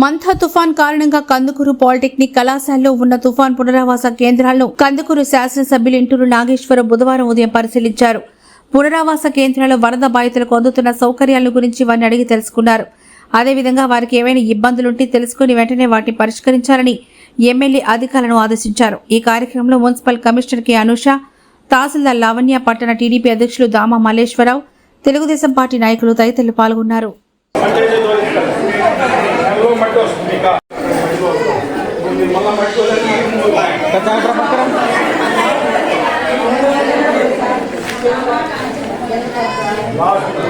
మంథా తుఫాన్ కారణంగా కందుకూరు పాలిటెక్నిక్ కళాశాలలో ఉన్న తుఫాన్ పునరావాస కేంద్రాలను కందుకూరు శాసనసభ్యులు ఇంటూరు నాగేశ్వర బుధవారం ఉదయం పరిశీలించారు. పునరావాస కేంద్రాల్లో వరద బాధితులకు అందుతున్న సౌకర్యాల గురించి వారిని అడిగి తెలుసుకున్నారు. అదేవిధంగా వారికి ఏవైనా ఇబ్బందులుంటే తెలుసుకుని వెంటనే వాటిని పరిష్కరించాలని ఎమ్మెల్యే అధికారులను ఆదేశించారు. ఈ కార్యక్రమంలో మున్సిపల్ కమిషనర్ కె. అనుష తహసీల్దార్ లావణ్య పట్టణ టీడీపీ అధ్యక్షులు దామా మల్లేశ్వరరావు తెలుగుదేశం పార్టీ నాయకులు తదితరులు పాల్గొన్నారు. నెలలో మట్టి వస్తుంది ఇక.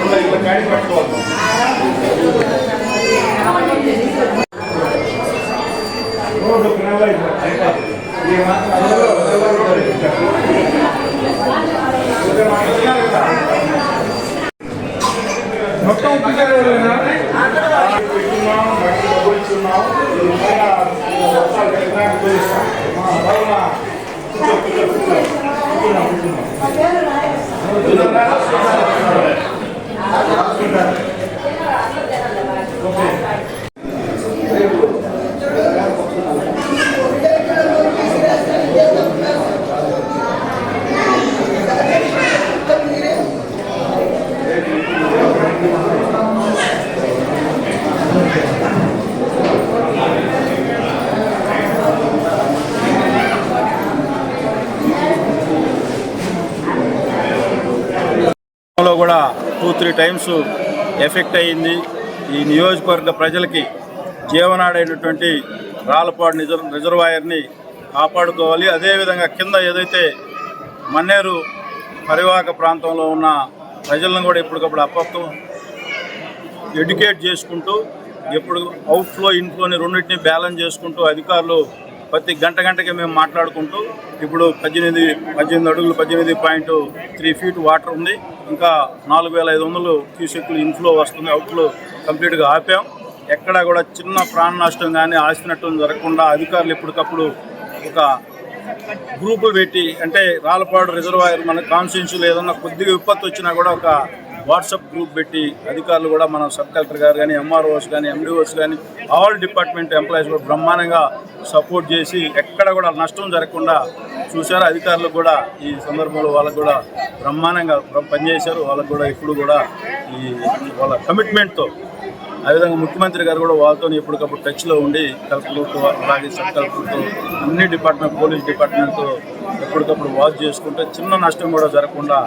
మళ్ళీ మట్టి ఇలా క్యాడీ పెట్టుకోవాలి రోడ్డు మొత్తం ఒక్కసారి పెట్టున్నాం మట్టి తగ్గించున్నాం వర్షాలు కూర్చో కూర్చో కూర్చున్నాం కూర్చున్నాం లో కూడా టూ త్రీ టైమ్స్ ఎఫెక్ట్ అయ్యింది. ఈ నియోజకవర్గ ప్రజలకి జీవనాడైనటువంటి రాళ్ళపాడు రిజర్ రిజర్వాయర్ని కాపాడుకోవాలి. అదేవిధంగా కింద ఏదైతే మన్నేరు పరివాహక ప్రాంతంలో ఉన్న ప్రజలను కూడా ఎప్పటికప్పుడు అప్పత్తం ఎడ్యుకేట్ చేసుకుంటూ ఎప్పుడు అవుట్ఫ్లో ఇన్ఫ్లోని రెండింటిని బ్యాలెన్స్ చేసుకుంటూ అధికారులు ప్రతి గంట గంటకి మేము మాట్లాడుకుంటూ ఇప్పుడు పద్దెనిమిది పద్దెనిమిది అడుగులు పద్దెనిమిది పాయింట్ త్రీ ఫీట్ వాటర్ ఉంది. ఇంకా నాలుగు వేల ఐదు వందలు క్యూసెక్లు ఇన్ఫ్లో వస్తుంది అవుట్లో కంప్లీట్గా ఆపాం. ఎక్కడా కూడా చిన్న ప్రాణ నష్టం కానీ ఆస్తి నష్టం జరగకుండా అధికారులు ఎప్పటికప్పుడు ఒక గ్రూపులు పెట్టి అంటే రాళ్ళపాడు రిజర్వాయర్ మన కాన్స్టిట్యూన్సీలో ఏదన్నా కొద్దిగా విపత్తు వచ్చినా కూడా ఒక వాట్సాప్ గ్రూప్ పెట్టి అధికారులు కూడా మనం సబ్ కలెక్టర్ గారు కానీ ఎంఆర్ఓస్ కానీ ఎండిఓస్ కానీ ఆల్ డిపార్ట్మెంట్ ఎంప్లాయీస్ కూడా బ్రహ్మాండంగా సపోర్ట్ చేసి ఎక్కడ కూడా నష్టం జరగకుండా చూశారు. అధికారులు కూడా ఈ సందర్భంలో వాళ్ళకు కూడా బ్రహ్మాండంగా పనిచేశారు వాళ్ళకు కూడా ఇప్పుడు కూడా ఈ వాళ్ళ కమిట్మెంట్తో అదేవిధంగా ముఖ్యమంత్రి గారు కూడా వాళ్ళతో ఎప్పటికప్పుడు టచ్లో ఉండి కలెక్టర్తో అలాగే సబ్ కలెక్టర్తో అన్ని డిపార్ట్మెంట్ పోలీస్ డిపార్ట్మెంట్తో ఎప్పటికప్పుడు వాచ్ చేసుకుంటే చిన్న నష్టం కూడా జరగకుండా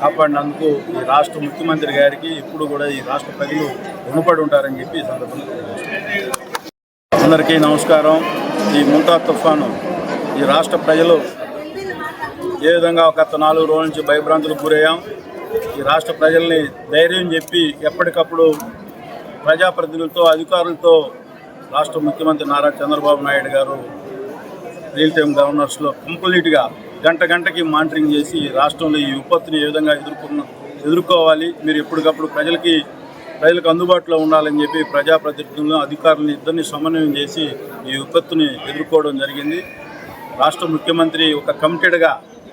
కాపాడినందుకు ఈ రాష్ట్ర ముఖ్యమంత్రి గారికి ఇప్పుడు కూడా ఈ రాష్ట్ర ప్రజలు రుణపడి ఉంటారని చెప్పి ఈ సందర్భంగా అందరికీ నమస్కారం. ఈ ముంతా తుఫాను ఈ రాష్ట్ర ప్రజలు ఏ విధంగా ఒక గత నాలుగు రోజుల నుంచి భయభ్రాంతులకు గురయ్యాం. ఈ రాష్ట్ర ప్రజల్ని ధైర్యం చెప్పి ఎప్పటికప్పుడు ప్రజాప్రతినిధులతో అధికారులతో రాష్ట్ర ముఖ్యమంత్రి నారా చంద్రబాబు నాయుడు గారు రియల్ టైం గవర్నర్స్లో కంప్లీట్గా గంట గంటకి మానిటరింగ్ చేసి రాష్ట్రంలో ఈ విపత్తుని ఏ విధంగా ఎదుర్కొన్న ఎదుర్కోవాలి. మీరు ఎప్పటికప్పుడు ప్రజలకి ప్రజలకు అందుబాటులో ఉండాలని చెప్పి ప్రజాప్రతినిధులను అధికారులను ఇద్దరిని సమన్వయం చేసి ఈ విపత్తుని ఎదుర్కోవడం జరిగింది. రాష్ట్ర ముఖ్యమంత్రి ఒక కమిటెడ్గా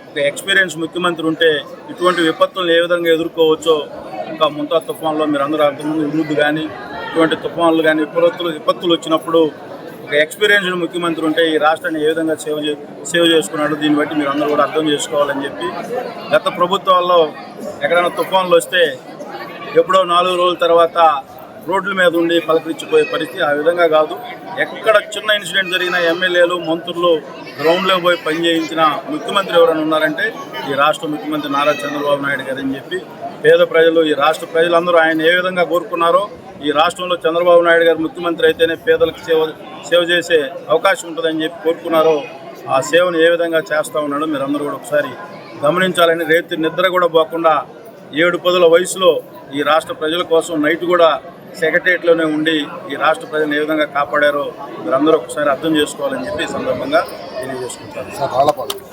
ఒక ఎక్స్పీరియన్స్ ముఖ్యమంత్రి ఉంటే ఇటువంటి విపత్తులను ఏ విధంగా ఎదుర్కోవచ్చో ఇంకా ముంతా తుఫాన్లో మీరు అందరూ అంతకుముందు ఉరుద్దు కానీ ఇటువంటి తుఫాన్లు కానీ విపత్తులు విపత్తులు వచ్చినప్పుడు ఒక ఎక్స్పీరియన్స్డ్ ముఖ్యమంత్రి ఉంటే ఈ రాష్ట్రాన్ని ఏ విధంగా సేవ చే సేవ చేసుకున్నాడు దీన్ని బట్టి మీరు అందరూ కూడా అర్థం చేసుకోవాలని చెప్పి గత ప్రభుత్వాల్లో ఎక్కడైనా తుఫాన్లు వస్తే ఎప్పుడో నాలుగు రోజుల తర్వాత రోడ్ల మీద ఉండి పలకరించిపోయే పరిస్థితి ఆ విధంగా కాదు. ఎక్కడ చిన్న ఇన్సిడెంట్ జరిగిన ఎమ్మెల్యేలు మంత్రులు గ్రౌండ్లో పోయి పనిచేయించిన ముఖ్యమంత్రి ఎవరైనా ఉన్నారంటే ఈ రాష్ట్ర ముఖ్యమంత్రి నారా చంద్రబాబు నాయుడు గారు అని చెప్పి పేద ప్రజలు ఈ రాష్ట్ర ప్రజలందరూ ఆయన ఏ విధంగా కోరుకున్నారో ఈ రాష్ట్రంలో చంద్రబాబు నాయుడు గారు ముఖ్యమంత్రి అయితేనే పేదలకు సేవ సేవ చేసే అవకాశం ఉంటుందని చెప్పి కోరుకున్నారో ఆ సేవను ఏ విధంగా చేస్తూ ఉన్నాడో మీరు అందరూ కూడా ఒకసారి గమనించాలని రేతి నిద్ర కూడా పోకుండా ఏడు పదుల వయసులో ఈ రాష్ట్ర ప్రజల కోసం నైట్ కూడా సెక్రటరియట్లోనే ఉండి ఈ రాష్ట్ర ప్రజలు ఏ విధంగా కాపాడారో మీరందరూ ఒకసారి అర్థం చేసుకోవాలని చెప్పి ఈ సందర్భంగా తెలియజేసుకుంటారు